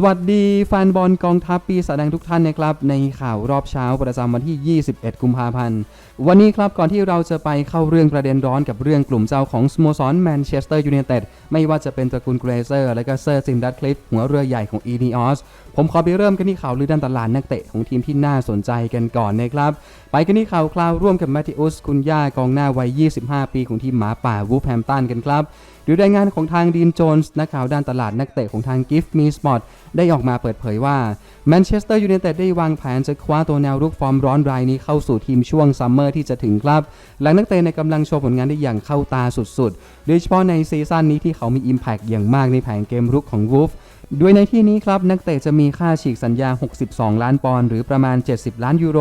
สวัสดีแฟนบอลกองทัพปีศาจแดงทุกท่านนะครับ ในข่าวรอบเช้าประจำวันที่ 21 กุมภาพันธ์ วันนี้ครับก่อนที่เราจะไปเข้าเรื่องประเด็นร้อนกับเรื่องกลุ่มเจ้าของสโมสรแมนเชสเตอร์ยูไนเต็ดไม่ว่าจะเป็นตระกูลเกรเซอร์และก็เซอร์จิมดัตคลิฟหัวเรือใหญ่ของอีนีออสผมขอไปเริ่มกันที่ข่าวลือด้านตลาดนักเตะของทีมที่น่าสนใจกันก่อนนะครับ ไปกันที่ข่าวคราวร่วมกับแมตติอุสคุนย่ากองหน้าวัย 25 ปีของทีมหมาป่าวูฟแฮมตันกันครับ ดูรายงานของทางดีนโจนส์นักข่าวด้านตลาดนักเตะของทางกิฟต์มีสปอร์ตได้ออกมาเปิดเผยว่าแมนเชสเตอร์ยูไนเต็ดได้วางแผนจะคว้าตัวแนวรุกฟอร์มร้อนรายนี้เข้าสู่ทีมช่วงซัมเมอร์ที่จะถึงครับ หลังนักเตะในกำลังโชว์ผลงานได้อย่างเข้าตาสุดๆ โดยเฉพาะในซีซั่นนี้ที่เขามีอิมแพกอย่างมากในแผนเกมรุกของวูฟ โดยในที่นี้ครับนักเตะจะมีค่าฉีกสัญญา 62 ล้านปอนด์หรือประมาณ 70 ล้านยูโร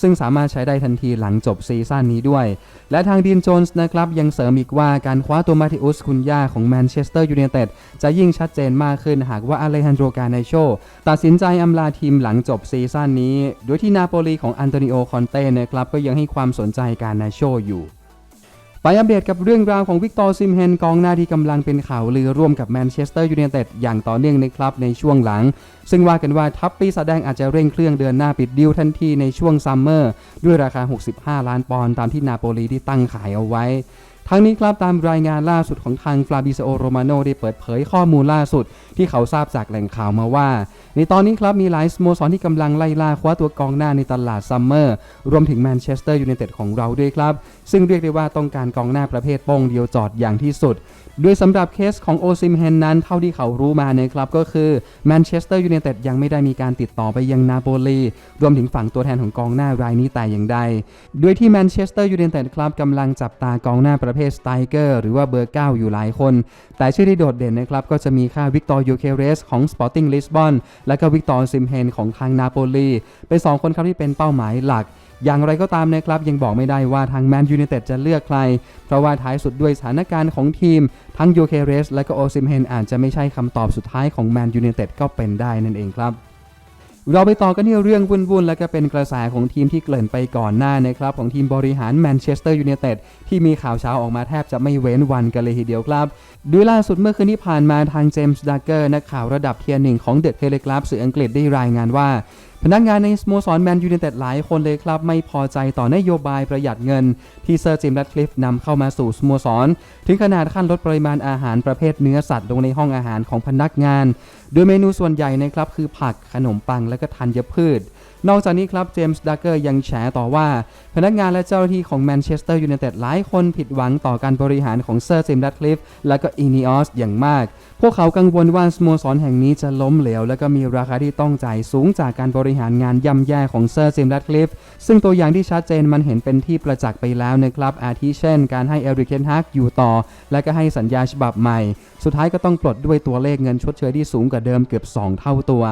ซึ่งสามารถใช้ได้ทันทีหลังจบซีซั่นนี้ด้วย และทางดีนโจนส์นะครับยังเสริมอีกว่าการคว้าตัวมาติอุสคุนย่าของแมนเชสเตอร์ยูไนเต็ดจะยิ่งชัดเจนมากขึ้นหากว่าอเลฮันโดรกาเนโชตัดสินใจอำลาทีมหลังจบซีซั่นนี้ โดยที่นาโปลีของอันโตนิโอคอนเต้นะครับก็ยังให้ความสนใจการนโชอยู่ ไปอัปเดตกับเรื่องราวของวิกตอร์ซิมเฮนกองหน้าที่กำลังเป็นข่าวลือร่วมกับแมนเชสเตอร์ยูไนเต็ดอย่างต่อเนื่องในครับในช่วงหลัง ซึ่งว่ากันว่าทัพปีศาจแดงอาจจะเร่งเครื่องเดือนหน้าปิดดิวทันทีในช่วงซัมเมอร์ ด้วยราคา 65 ล้านปอนด์ตามที่นาโปลีที่ตั้งขายเอาไว้ ทั้งนี้ครับตามรายงานล่าสุดของทางฟลาบิโอโรมาโนได้เปิดเผยข้อมูลล่าสุด ที่เขาทราบจากแหล่งข่าวมาว่า ในตอนนี้ครับมีหลายสโมสรที่กำลังไล่ล่าคว้าตัวกองหน้าในตลาดซัมเมอร์รวมถึงแมนเชสเตอร์ยูไนเต็ดของเราด้วยครับ ซึ่งเรียกได้ว่าต้องการกองหน้าประเภทโป้งเดียวจอดอย่างที่สุดโดยสำหรับเคสของโอซิมเฮนนั้นเท่าที่เขารู้มานะครับก็คือแมนเชสเตอร์ยูไนเต็ดยังไม่ได้มีการติดต่อไปยังนาโปลีรวมถึงฝั่งตัวแทนของกองหน้ารายนี้แต่อย่างใดโดยที่แมนเชสเตอร์ยูไนเต็ดครับกำลังจับตากองหน้าประเภทสไตเกอร์หรือว่าเบอร์ 9 อยู่หลายคน แต่ชื่อที่โดดเด่นนะครับก็จะมีค่าวิกตอร์ยูเคเรสของสปอร์ติ้งลิสบอนและก็วิกตอร์ซิมเฮนของทางนาโปลีเป็นสองคนครับที่เป็นเป้าหมายหลัก อย่างไรก็ตามนะครับยังบอกไม่ได้ว่าทางแมนยูไนเต็ดจะเลือกใคร เพราะว่าท้ายสุดด้วยสถานการณ์ของทีม ทั้งยูเคเรส และก็โอซิมเฮนอาจจะไม่ใช่คำตอบสุดท้ายของแมนยูไนเต็ดก็เป็นได้นั่นเองครับเราไปต่อกันที่เรื่องวุ่นๆ และก็เป็นกระแสของทีมที่เกริ่นไปก่อนหน้านะครับ ของทีมบริหารแมนเชสเตอร์ยูไนเต็ดที่มีข่าวเช้าออกมาแทบจะไม่เว้นวันกันเลยทีเดียวครับโดยล่าสุดเมื่อคืนที่ผ่านมาทางเจมส์ดักเกอร์นักข่าวระดับเทียร์หนึ่งของเดอะเทเลกราฟสื่ออังกฤษได้รายงานว่า พนักงานในสโมสรแมนยูเนเต็ดหลายคนเลยครับ ไม่พอใจต่อนโยบายประหยัดเงิน ที่เซอร์จิมรัดคลิฟนำเข้ามาสู่สโมสร ถึงขนาดขั้นลดปริมาณอาหารประเภทเนื้อสัตว์ลงในห้องอาหารของพนักงาน โดยเมนูส่วนใหญ่นะครับคือผักขนมปังและก็ธัญพืชนอกจากนี้ครับเจมส์ดักเกอร์ยังแฉต่อว่า พนักงานและเจ้าหน้าที่ของแมนเชสเตอร์ยูไนเต็ดหลายคนผิดหวังต่อการบริหารของเซอร์จิมรัดคลิฟและก็อีนีออสอย่างมาก พวกเขากังวลว่าสโมสรแห่งนี้จะล้มเหลว และก็มีราคาที่ต้องจ่ายสูงจากการบริหารงานย่ำแย่ของเซอร์จิมรัดคลิฟซึ่งตัวอย่างที่ชัดเจนมันเห็นเป็นที่ประจักษ์ไปแล้วนะครับอาทิเช่น การให้เอริกเคนฮักอยู่ต่อ และก็ให้สัญญาฉบับใหม่ สุดท้ายก็ต้องปลดด้วยตัวเลขเงินชดเชยที่สูงกว่าเดิมเกือบ 2 เท่าตัว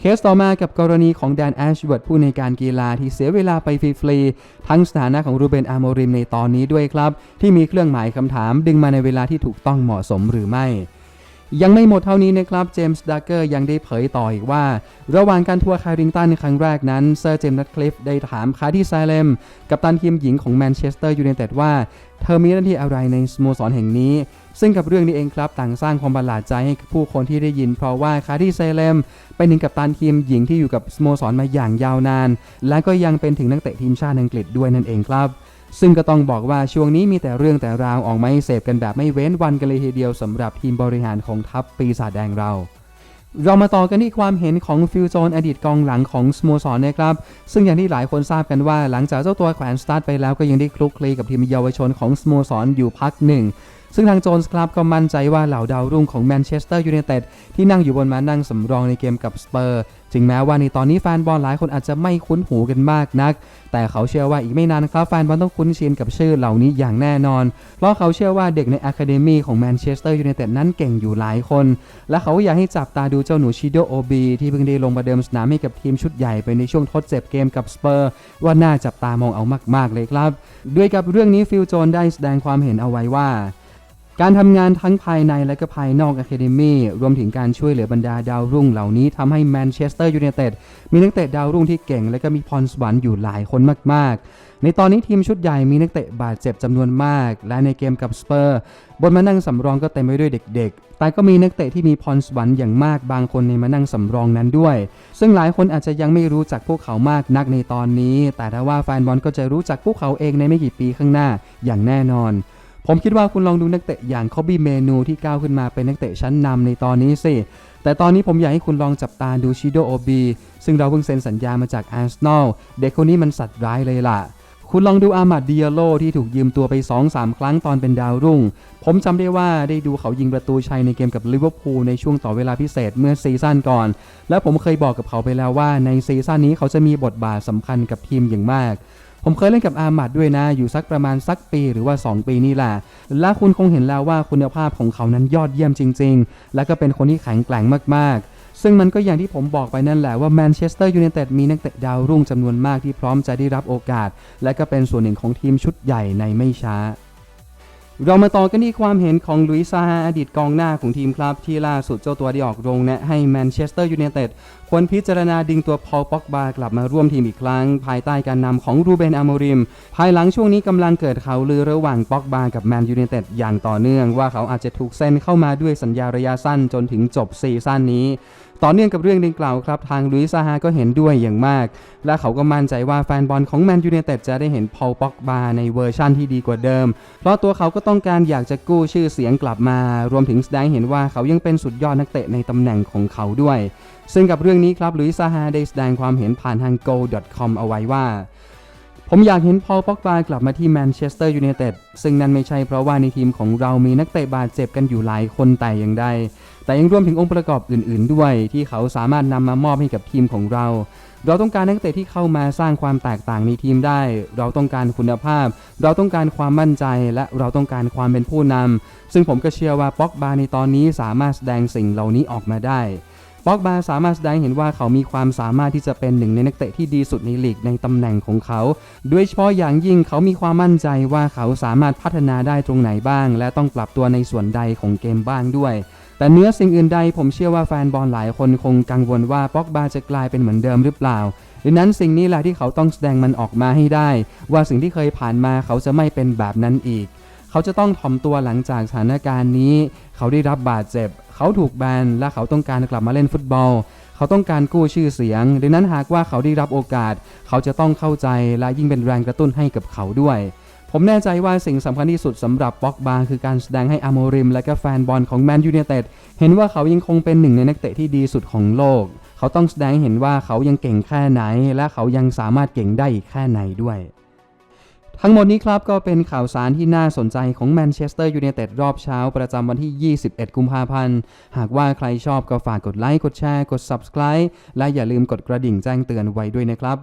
เคสต่อมากับกรณีของแดนแอชเวิร์ดผู้ในการกีฬาที่เสียเวลาไปฟรีๆทั้งสถานะของรูเบนอาโมริมในตอนนี้ด้วยครับ ที่มีเครื่องหมายคำถามดึงมาในเวลาที่ถูกต้องเหมาะสมหรือไม่ ยังไม่หมดเท่านี้นะครับ เจมส์ดักเกอร์ยังได้เผยต่ออีกว่า ระหว่างการทัวร์คาริงตันในครั้งแรกนั้น เซอร์เจมส์นัทคลิฟได้ถามคาร์ดี้ไซเลมกับตันทีมหญิงของแมนเชสเตอร์ยูไนเต็ดว่า เธอมีหน้าที่อะไรในสโมสรแห่งนี้ ซึ่งกับเรื่องนี้เองครับ ต่างสร้างความประหลาดใจให้ผู้คนที่ได้ยิน เพราะว่าคาร์ดี้ไซเลมเป็นหนึ่งกับตันทีมหญิงที่อยู่กับสโมสรมาอย่างยาวนาน และก็ยังเป็นถึงนักเตะทีมชาติอังกฤษด้วยนั่นเองครับ ซึ่งก็ต้องบอกว่าช่วงนี้มีแต่เรื่องแต่ราวออกมาให้เสพกันแบบไม่เว้นวันกันเลยทีเดียวสำหรับทีมบริหารของทัพปีศาจแดงเรา เรามาต่อกันที่ความเห็นของฟิลโจนอดีตกองหลังของสโมสรนะครับ ซึ่งอย่างที่หลายคนทราบกันว่าหลังจากเจ้าตัวแขวนสตาร์ทไปแล้วก็ยังได้คลุกคลีกับทีมเยาวชนของสโมสรอยู่พักหนึ่ง ซึ่งทางโจนส์ครับก็มั่นใจว่าเหล่าดาวรุ่งของแมนเชสเตอร์ยูไนเต็ดที่นั่งอยู่บนม้านั่งสำรองในเกมกับสเปอร์ถึงแม้ว่าในตอนนี้แฟนบอลหลายคนอาจจะไม่คุ้นหูกันมากนัก แต่เขาเชื่อว่าอีกไม่นานครับแฟนบอลต้องคุ้นชินกับชื่อเหล่านี้อย่างแน่นอน เพราะเขาเชื่อว่าเด็กในอะคาเดมีของแมนเชสเตอร์ยูไนเต็ดนั้นเก่งอยู่หลายคน และเขาอยากให้จับตาดูเจ้าหนูชิโดโอบีที่เพิ่งได้ลงประเดิมสนามให้กับทีมชุดใหญ่ไปในช่วงทดเจ็บเกมกับสเปอร์ว่าน่าจับตามองเอามาก ๆเลยครับ ด้วยกับเรื่องนี้ฟิลโจนได้แสดงความเห็นเอาไว้ว่า การทำงานทั้งภายในและก็ภายนอกอะคาเดมีรวมถึงการช่วยเหลือบรรดาดาวรุ่งเหล่านี้ทำให้แมนเชสเตอร์ยูไนเต็ดมีนักเตะดาวรุ่งที่เก่ง และก็มีพรสวรรค์อยู่หลายคนมาก ๆ ในตอนนี้ทีมชุดใหญ่มีนักเตะบาดเจ็บจำนวนมาก และในเกมกับสเปอร์ บนมานั่งสำรองก็เต็มไปด้วยเด็ก ๆ แต่ก็มีนักเตะที่มีพรสวรรค์อย่างมากบางคนในมานั่งสำรองนั้นด้วย ซึ่งหลายคนอาจจะยังไม่รู้จักพวกเขามากนักในตอนนี้ แต่ถ้าว่าแฟนบอลก็จะรู้จักพวกเขาเองในไม่กี่ปีข้างหน้าอย่างแน่นอน ผมคิดว่าคุณลองดูนักเตะอย่างคอบี้เมนูที่ก้าวขึ้นมาเป็นนักเตะชั้นนำในตอนนี้สิ แต่ตอนนี้ผมอยากให้คุณลองจับตาดูชิโดโอบีซึ่งเราเพิ่งเซ็นสัญญามาจากอาร์เซนอลเด็กคนนี้มันสัตว์ร้ายเลยล่ะ คุณลองดูอามัดดิอโลที่ถูกยืมตัวไป 2-3 ครั้งตอนเป็นดาวรุ่ง ผมจำได้ว่าได้ดูเขายิงประตูชัยในเกมกับลิเวอร์พูลในช่วงต่อเวลาพิเศษเมื่อซีซั่นก่อน และผมเคยบอกกับเขาไปแล้วว่าในซีซั่นนี้เขาจะมีบทบาทสำคัญกับทีมอย่างมาก ผมเคยเล่นกับอามัดด้วยนะ อยู่สักประมาณสักปีหรือว่า 2 ปีนี่แหละ และคุณคงเห็นแล้วว่าคุณภาพของเขานั้นยอดเยี่ยมจริง ๆ และก็เป็นคนที่แข็งแกร่งมากๆซึ่งมันก็อย่างที่ผมบอกไปนั่นแหละว่าแมนเชสเตอร์ยูไนเต็ดมีนักเตะดาวรุ่งจำนวนมากที่พร้อมจะได้รับโอกาส และก็เป็นส่วนหนึ่งของทีมชุดใหญ่ในไม่ช้า เรามาต่อกันที่ความเห็นของลุยซาฮาอดีตกองหน้าของทีมครับ ที่ล่าสุดเจ้าตัวได้ออกโรงแนะให้แมนเชสเตอร์ยูไนเต็ดควรพิจารณาดึงตัวพอลป็อกบากลับมาร่วมทีมอีกครั้ง ภายใต้การนำของรูเบนอามริม ภายหลังช่วงนี้กำลังเกิดข่าวลือระหว่างป็อกบากับแมนยูไนเต็ดอย่างต่อเนื่อง ว่าเขาอาจจะถูกเซ็นเข้ามาด้วยสัญญาระยะสั้นจนถึงจบซีซั่นนี้ ต่อเนื่องกับเรื่องดังกล่าวครับ ทางลุยซาฮาก็เห็นด้วยอย่างมาก และเขาก็มั่นใจว่าแฟนบอลของแมนยูไนเต็ดจะได้เห็นพอลป็อกบาในเวอร์ชั่นที่ดีกว่าเดิม เพราะตัวเขาก็ต้องการอยากจะกู้ชื่อเสียงกลับมา รวมถึงแสดงเห็นว่าเขายังเป็นสุดยอดนักเตะในตำแหน่งของเขาด้วย ซึ่งกับเรื่องนี้ครับลุยซาฮาได้แสดงความเห็นผ่านทาง go.com เอาไว้ว่าผมอยากเห็นพอลป็อกบากลับมาที่แมนเชสเตอร์ยูไนเต็ดซึ่งนั่นไม่ใช่เพราะว่าในทีมของเรามีนักเตะบาดเจ็บกันอยู่หลายคนแต่อย่างใด แต่ยังรวมถึงองค์ประกอบอื่น ๆ ด้วยที่เขาสามารถนำมามอบให้กับทีมของเรา เราต้องการนักเตะที่เข้ามาสร้างความแตกต่างในทีมได้ เราต้องการคุณภาพ เราต้องการความมั่นใจ และเราต้องการความเป็นผู้นำซึ่งผมก็เชื่อว่าป็อกบาในตอนนี้สามารถแสดงสิ่งเหล่านี้ออกมาได้ป็อกบาสามารถแสดงเห็นว่าเขามีความสามารถที่จะเป็นหนึ่งในนักเตะที่ดีสุดในลีกในตำแหน่งของเขา โดยเฉพาะอย่างยิ่งเขามีความมั่นใจว่าเขาสามารถพัฒนาได้ตรงไหนบ้าง และต้องปรับตัวในส่วนใดของเกมบ้างด้วย แต่เนื้อสิ่งอื่นใดผมเชื่อว่าแฟนบอลหลายคนคงกังวลว่าป็อกบาจะกลายเป็นเหมือนเดิมหรือเปล่าดังนั้นสิ่งนี้แหละที่เขาต้องแสดงมันออกมาให้ได้ ว่าสิ่งที่เคยผ่านมาเขาจะไม่เป็นแบบนั้นอีก เขาจะต้องถ่อมตัวหลังจากสถานการณ์นี้ เขาได้รับบาดเจ็บ เขาถูกแบนและเขาต้องการกลับมาเล่นฟุตบอล เขาต้องการกู้ชื่อเสียง ดังนั้นหากว่าเขาได้รับโอกาส เขาจะต้องเข้าใจและยิ่งเป็นแรงกระตุ้นให้กับเขาด้วย ผมแน่ใจว่าสิ่งสำคัญที่สุดสำหรับป็อกบาคือการแสดงให้อโมริม และก็แฟนบอลของแมนยูไนเต็ดเห็นว่าเขายังคงเป็นหนึ่งในนักเตะที่ดีสุดของโลก เขาต้องแสดงให้เห็นว่าเขายังเก่งแค่ไหน และเขายังสามารถเก่งได้อีกแค่ไหนด้วยทั้งหมดนี้ครับก็เป็นข่าวสารที่น่าสนใจของแมนเชสเตอร์ยูไนเต็ดรอบเช้าประจำวันที่ 21 กุมภาพันธ์ หากว่าใครชอบก็ฝากกดไลค์ กดแชร์ กด Subscribe และอย่าลืมกดกระดิ่งแจ้งเตือนไว้ด้วยนะครับ